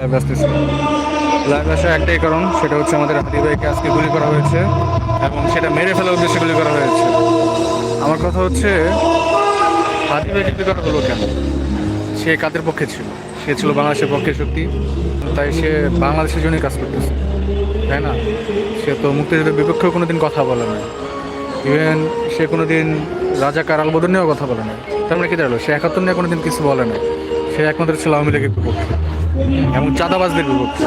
Live আসতেছি। একটাই কারণ, সেটা হচ্ছে আমাদের হাদি ভাইকে আজকে গুলি করা হয়েছে এবং সেটা মেরে ফেলার উদ্দেশ্যে গুলি করা হয়েছে। আমার কথা হচ্ছে হাদি ভাইকে গুলি করা হলো কেন? সে কাদের পক্ষে ছিল? সে ছিল বাংলাদেশের পক্ষে শক্তি, তাই সে বাংলাদেশের জন্যই কাজ করতেছে, তাই না? সে তো মুক্তিযুদ্ধের বিপক্ষেও কোনোদিন কথা বলে না ইভেন সে কোনোদিন রাজাকার আলবদর নিয়েও কথা বলে না তার মানে কি দাঁড়াল? সে একাত্তর নিয়ে কোনো দিন কিছু বলে না সে একমাত্র ছিল আওয়ামী লীগের বিপক্ষে। এবং চাঁদাবাজদের বিপক্ষে।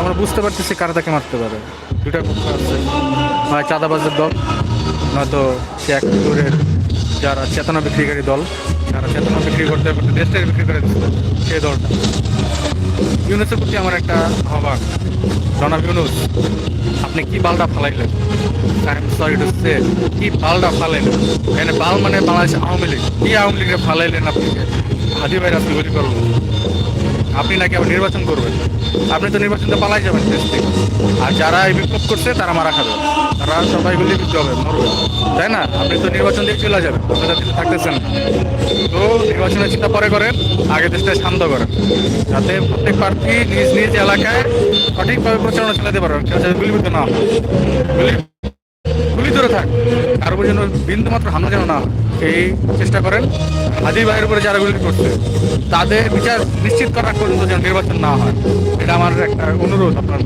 আমরা বুঝতে পারতেছি কারা তাকে মারতে পারে। দুটা পক্ষ আছে। হয় চাঁদাবাজের দল, নয়তো সে এক দূরের যারা চেতনা বিক্রিকারী দল, যারা চেতনা বিক্রি করতে করতে দেশটাকে বিক্রি করে দিচ্ছে, সেই দলটা। ইউনুসের প্রতি আমার একটা আহ্বান। জনাব ইউনুস, আপনি কি বালটা ফালাইলেন? I am sorry to say কি বালটা ফালাইলেন? এখানে বাল মানে বাংলাদেশ আওয়ামী লীগ। কি আওয়ামী লীগের ফালাইলেন আপনি? হাজি ভাই রাস্তা গুলি আপনি নাকি আবার নির্বাচন করবেন? আপনি তো নির্বাচনটা পালাই যাবেন দেশ থেকে। আর যারা এই বিপ্লব করছে, তারা মারা খাবে। তারা সবাই গুলি দিতে হবে, মরবে। তাই না? আপনি তো নির্বাচন দিয়ে চলে যাবেন, আপনারা থাকতেছেন। তো নির্বাচনের চিন্তা পরে করেন, আগে দেশটা শান্ত করেন। যাতে প্রত্যেক প্রার্থী নিজ নিজ এলাকায় সঠিকভাবে প্রচারণা চালাতে পারবেন কেউ যাতে গুলিবিদ্ধ না হয়। গুলি ধরে থাক। কারোর উপর যেন বিন্দু মাত্র হামলা যেন না এই চেষ্টা করেন হাজি ভাইয়ের উপরে যারা গুলি করছে, তাদের বিচার নিশ্চিত করার পর্যন্ত যেন নির্বাচন না হয়। এটা আমার একটা অনুরোধ আপনার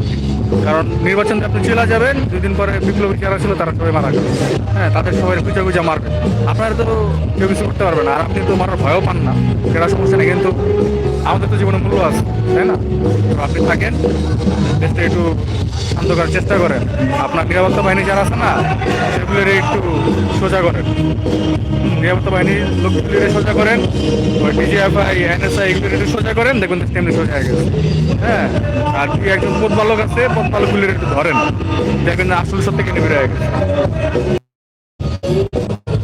কারণ নির্বাচন আপনি চলে যাবেন, দুদিন পরে বিপ্লবী যারা ছিল তারা সবাই মারা গেল। হ্যাঁ তাদের সবাই খুঁজে খুঁজে মারবে। আপনারা তো কেউ কিছু করতে পারবেন আর আপনি তো মারার ভয়ও পান না। সেটা সমস্যা নেই, কিন্তু আমাদের তো জীবনে মূল্য আছে, তাই না? আপনি থাকেন একটু শান্ত করার চেষ্টা করেন। আপনার নিরাপত্তা বাহিনী যারা আছে না সেগুলির একটু সোজা করেন। নিরাপত্তা বাহিনীর লোকগুলির সোজা করেন ওই ডিজিএফআই এনএসআই এগুলির একটু সোজা করেন দেখুন তেমনি সোজা হয়ে গেছে। হ্যাঁ আর কি একজন পথ বালক আছে পথ বালকগুলির একটু ধরেন। দেখবেন আসল সত্যি কেটে বেড়ে গেছে।